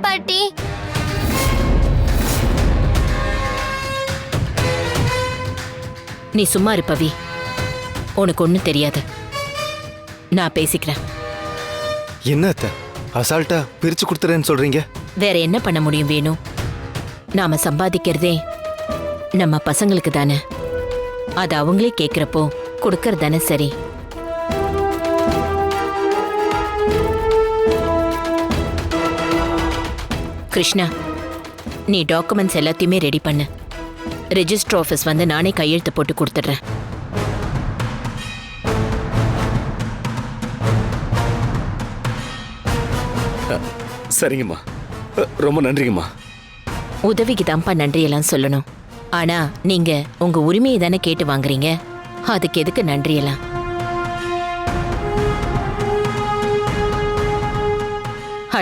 பாட்டி. நீ சும்மா இரு பவி. உனக்கு ஒன்றும் தெரியாது. நான் பேசிக்கிறேன். என்ன அத்தை? அசால்ட்டா பிரிச்சு கொடுத்துறேன்னு சொல்றீங்க? வேற என்ன பண்ண முடியும் வேணும் நாம சம்பாதிக்கிறதே நம்ம பசங்களுக்கு தானே. அது அவங்களே கேட்குறப்போ கொடுக்கறது தானே சரி. கிருஷ்ணா நீ டாக்குமெண்ட்ஸ் எல்லாத்தையுமே ரெடி பண்ணு. ரெஜிஸ்டர் ஆஃபீஸ் வந்து நானே கையெழுத்து போட்டு கொடுத்துட்றேன். சரிங்கம்மா. ரொம்ப நன்றிங்கம்மா. உதவிக்கு தான்ப்பா நன்றியெல்லாம் சொல்லணும். ஆனா நீங்க உங்க உரிமையை தானே கேட்டு வாங்குறீங்க? அதுக்கு எதுக்கு நன்றியெல்லாம்?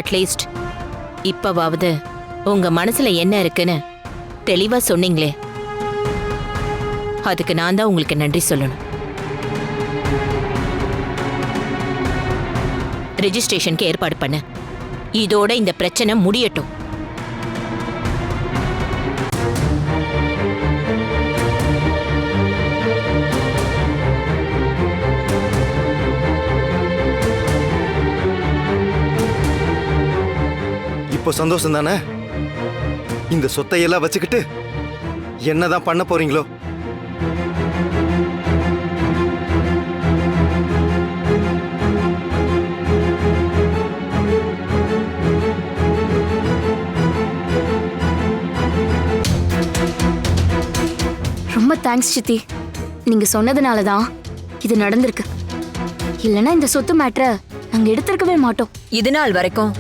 அட்லீஸ்ட் இப்பவாவது உங்க மனசுல என்ன இருக்குன்னு தெளிவா சொன்னீங்களே. அதுக்கு நான் தான் உங்களுக்கு நன்றி சொல்லணும். ரெஜிஸ்ட்ரேஷனுக்கு ஏற்பாடு பண்ண. இதோட இந்த பிரச்சனை முடியட்டும். இப்போ சந்தோஷம் தானே? இந்த சொத்தை எல்லாம் வச்சுக்கிட்டு என்னதான் பண்ண போறீங்களோ? ரொம்ப தேங்க்ஸ் சித்தி. நீங்க சொன்னதுனால தான் இது நடந்திருக்கு. இல்லைன்னா இந்த சொத்து மேட்ரை நாங்க எடுத்திருக்கவே மாட்டோம். இது நாள் வரைக்கும்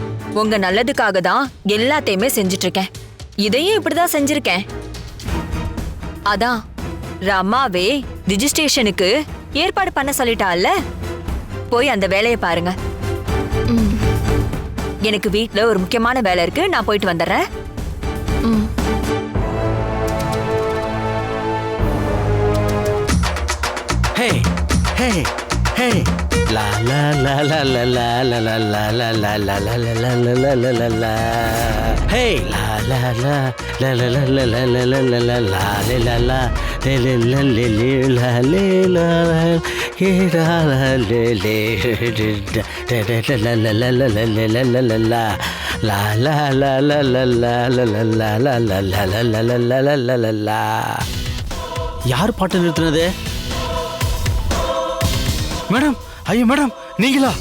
உங்க நல்லதுக்காக தான் எல்லாத்தையுமே செஞ்சுட்டு இருக்கேன் இதையும் இப்படிதான் செஞ்சிருக்கேன். அதான் ரமாவே ரிஜிஸ்ட்ரேஷனுக்கு ஏற்பாடு பண்ண சொல்லிட்டால போய் அந்த வேலையை பாருங்க. எனக்கு வீட்ல ஒரு முக்கியமான வேலை இருக்கு நான் போயிட்டு வந்துடுறேன். ம். Hey, hey, hey. யார் பாட்டு நிறுத்தினது மேடம் ஐயோ மேடம் நீங்களா?